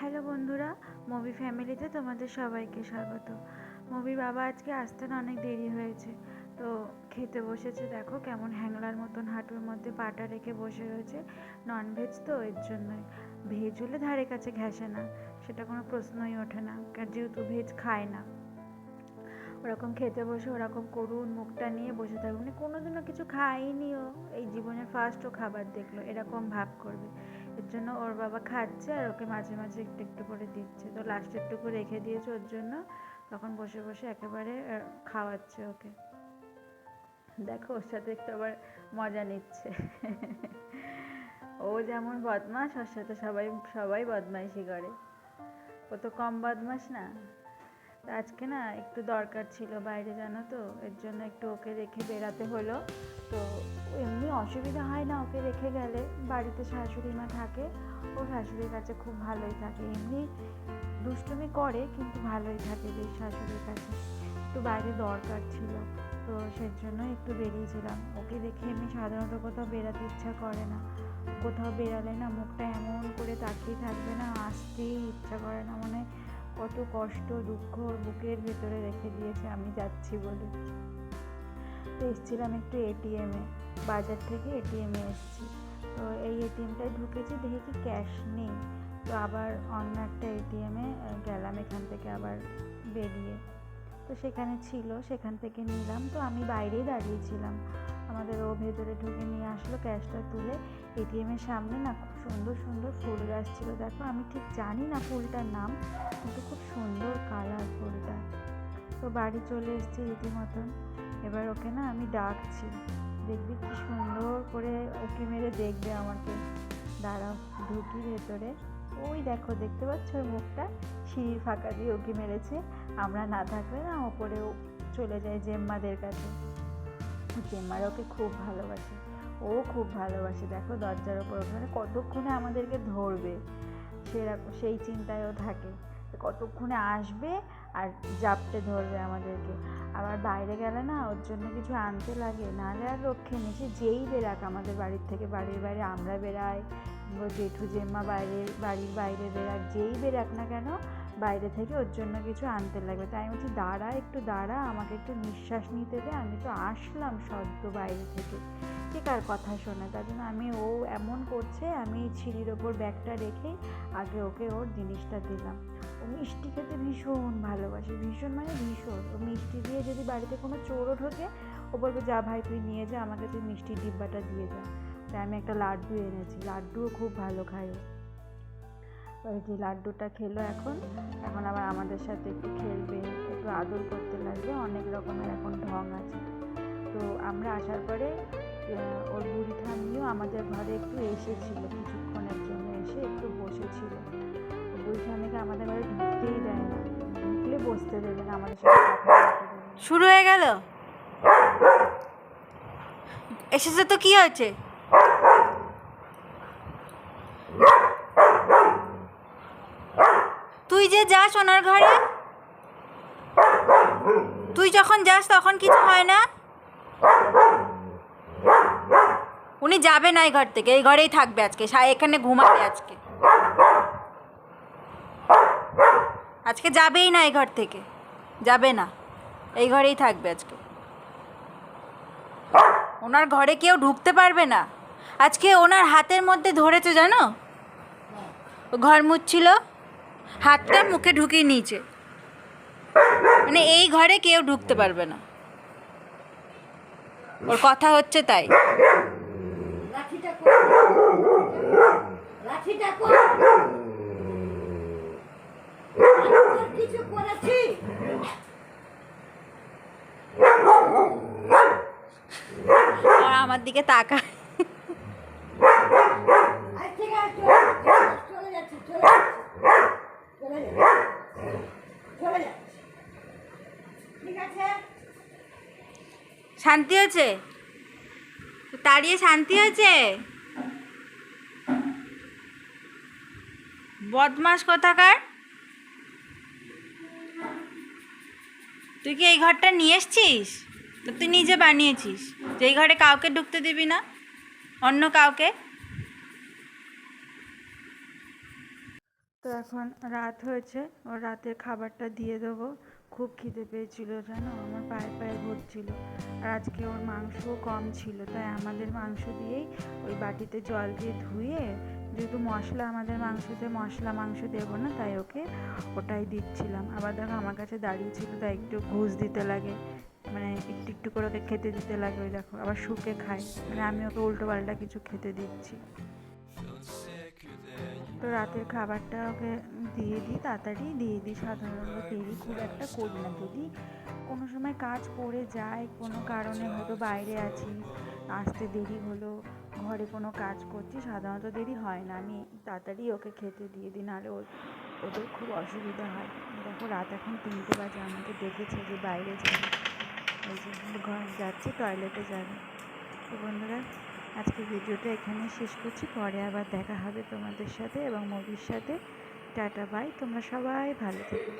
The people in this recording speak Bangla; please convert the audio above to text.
হ্যালো বন্ধুরা, মুভি ফ্যামিলিতে তোমাদের সবাইকে স্বাগত। মুভির বাবা আজকে আসতে না অনেক দেরি হয়েছে, তো খেতে বসেছে। দেখো কেমন হ্যাংলার মতন হাঁটুর মধ্যে পাটা রেখে বসে রয়েছে। ননভেজ তো এর জন্যই। ভেজ হলে ধারে কাছে ঘেঁষে না, সেটা কোনো প্রশ্নই ওঠে না যেহেতু ভেজ খায় না। ওরকম খেতে বসে ওরকম করুন, মুখটা নিয়ে বসে থাকবে মানে কোনোদিনও কিছু খায়নি ও, এই জীবনের ফার্স্ট ও খাবার দেখল, এরকম ভাব করবে। এর জন্য ওর বাবা খাচ্ছে আর ওকে মাঝে মাঝে একটু একটু করে দিচ্ছে। তো লাস্ট একটুকু রেখে দিয়েছে ওর জন্য। তখন বসে বসে একেবারে খাওয়াচ্ছে ওকে। দেখো ওর সাথে একটু আবার মজা নিচ্ছে। ও যেমন বদমাস ওর সাথে সবাই সবাই বদমাইশি করে। ও তো কম বদমাস না। আজকে না একটু দরকার ছিল বাইরে, জানো তো? এর জন্য একটু ওকে রেখে বেরাতে হলো। তো এমনি অসুবিধা হয় না ওকে রেখে গেলে। বাড়িতে শাশুড়ি মা থাকে, ও শাশুড়ির কাছে খুব ভালোই থাকে। এমনি দুষ্টুমি করে, কিন্তু ভালোই থাকে বেশ শাশুড়ির কাছে। একটু বাইরে দরকার ছিল, তো সেই জন্য একটু বেরিয়েছিলাম। ওকে দেখে এমনি সাধারণত কোথাও বেরাতে ইচ্ছা করে না। কোথাও বেরালে না মুখটা এমন করে তাকিয়ে থাকবে না, আসতেই ইচ্ছা করে না। মানে কত কষ্ট, দুঃখ বুকের ভেতরে রেখে দিয়েছে, আমি যাচ্ছি বলে। তো এসেছিলাম একটু এটিএমে বাজার থেকে এটিএমে এসেছি। তো এই এটিএমটায় ঢুকেছি, দেখি কি ক্যাশ নেই। তো আবার অন্য একটা এটিএমে গেলাম এখান থেকে আবার বেরিয়ে। তো সেখানে ছিল, সেখান থেকে নিলাম। তো আমি বাইরেই দাঁড়িয়েছিলাম আমাদের ও ভেতরে ঢুকে নিয়ে আসলো ক্যাশটা তুলে এটিএমের সামনে। না, খুব সুন্দর সুন্দর ফুল গাছ ছিল। দেখো, আমি ঠিক জানি না ফুলটার নাম, কিন্তু খুব সুন্দর কালার ফুলটা। তো বাড়ি চলে এসেছি রীতিমতন। এবার ওকে না আমি ডাকছি। দেখবি কি সুন্দর করে ওকে মেরে দেখবে আমাকে। দাঁড়াও, ঢুকি ভেতরে। ওই দেখো, দেখতে পাচ্ছ ওর মুখটা? সিঁড়ির ফাঁকা দিয়ে ওকে মেরেছে। আমরা না থাকলে না ওপরেও চলে যায় জেম্মাদের কাছে। জেম্মারা ওকে খুব ভালোবাসে। ও খুব ভালোবাসে। দেখো দরজার ওপর, ওখানে কতক্ষণে আমাদেরকে ধরবে সেরকম সেই চিন্তায়ও থাকে। কতক্ষণে আসবে আর জাপটে ধরবে আমাদেরকে। আবার বাইরে গেলে না, ওর জন্য কিছু আনতে লাগে, নাহলে আর রক্ষে নেই। সে যেই বেরাক আমাদের বাড়ির থেকে বাড়ির বাইরে আমরা বেরাই জেঠু জেম্মা বাইরে, বাড়ির বাইরে বেরাক যেই বেরাক না কেন বাইরে থেকে ওর জন্য কিছু আনতে লাগবে। তাই আমি বলছি, দাঁড়া, একটু দাঁড়া, আমাকে একটু নিঃশ্বাস নিতে দে, আমি তো আসলাম সদ্য বাইরে থেকে। ঠিক আর কথা শোনে। তার জন্য আমি, ও এমন করছে, আমি সিঁড়ির ওপর ব্যাগটা রেখে আগে ওকে ওর জিনিসটা দিলাম। ও মিষ্টি খেতে ভীষণ ভালোবাসে, ভীষণ মানে ভীষণ। ও মিষ্টি দিয়ে যদি বাড়িতে কোনো চোরও ঢোকে, ও বলবে, যা ভাই, তুই নিয়ে যা, আমাকে তুই মিষ্টির ডিব্বাটা দিয়ে যা। তাই আমি একটা লাড্ডু এনেছি। লাড্ডুও খুব ভালো খায় ও। ওই যে লাড্ডুটা খেলো এখন। এখন আবার আমাদের সাথে একটু খেলবে, একটু আদর করতে লাগবে, অনেক রকমের এখন ঢং আছে। তো আমরা আসার পরে ওর বুড়ি ঠাম্মিও আমাদের ঘরে একটু এসেছিল, কিছুক্ষণের জন্য এসে একটু বসেছিল। বুড়ি ঠাম্মিকে আমাদের ঘরে ঢুকতেই দেয় না। ঢুকলে বসতে দেবে না, আমাদের সাথে। শুরু হয়ে গেল? এসেছে তো কি হয়েছে তুই যাস ঘরে? তুই যখন যাস তখন কিছু হয় না? উনি যাবে না এই ঘর থেকে, এই ঘরেই থাকবে আজকে এখানে ঘুমাবে আজকে। আজকে যাবেই না এই ঘর থেকে, যাবে না, এই ঘরেই থাকবে আজকে। ওনার ঘরে কেউ ঢুকতে পারবে না। আজকে ওনার হাতের মধ্যে ধরেছে জানো? ঘর মুচ্ছিল হাতটা মুখে ঢুকিয়ে নিয়েছে। মানে এই ঘরে কেউ ঢুকতে পারবে না। ওর কথা হচ্ছে তাই। কিছু করেছি। আমার দিকে তাকায় আজ থেকে আর চলে- চলে যাচ্ছি চলে যাচ্ছি চলে যাচ্ছি চলে যাচ্ছি ঠিক আছে শান্তি হয়েছে? তাড়িয়ে শান্তি হয়েছে? বদমাস কোথাকার? তুই কি এই ঘরটা নিয়ে এসছিস? তো তুই নিজে বানিয়েছিস। যে এই ঘরে কাউকে ঢুকতে দিবি না, অন্য কাউকে। তো এখন রাত হয়েছে ও রাতের খাবারটা দিয়ে দেবো। খুব খিদে পেয়েছিল, জানো? আমার পায়ে পায়ে ঘুরছিল। আর আজকে ওর মাংসও কম ছিল, তাই আমাদের মাংস দিয়েই ওই বাটিতে জল দিয়ে ধুয়ে যেহেতু মশলা, আমাদের মাংসতে মশলা মাংস দেবো না, তাই ওকে ওটাই দিচ্ছিলাম। আবার দেখো আমার কাছে দাঁড়িয়ে ছিল তাই একটু ঘুষ দিতে লাগে মানে একটু একটু করে ওকে খেতে দিতে লাগে ওই দেখো, আবার শুকে খায়। মানে আমি ওকে উল্টো পাল্টা কিছু খেতে দিচ্ছি। তো রাতের খাবারটা ওকে দিয়ে দিই, তাড়াতাড়ি দিয়ে দিই সাধারণত। দেরি খুব একটা করি না। যদি কোনো সময় কাজ পড়ে যায়, কোনো কারণে হয়তো বাইরে আছি, আসতে দেরি হলো, ঘরে কোনো কাজ করছি, সাধারণত দেরি হয় না। আমি তাড়াতাড়ি ওকে খেতে দিয়ে দিই, নাহলে ওদের খুব অসুবিধা হয়। দেখো রাত এখন তিনটে বাজে, আমাকে ডেকেছে যে বাইরে যাবে। ওই যে ঘর যাচ্ছে টয়লেটে যাবে। তো বন্ধুরা আজকে ভিডিওটা এখানে শেষ করছি। পরে আবার দেখা হবে তোমাদের সাথে এবং মুভির সাথে। Tata, bye. তোমরা সবাই ভালো থেকো।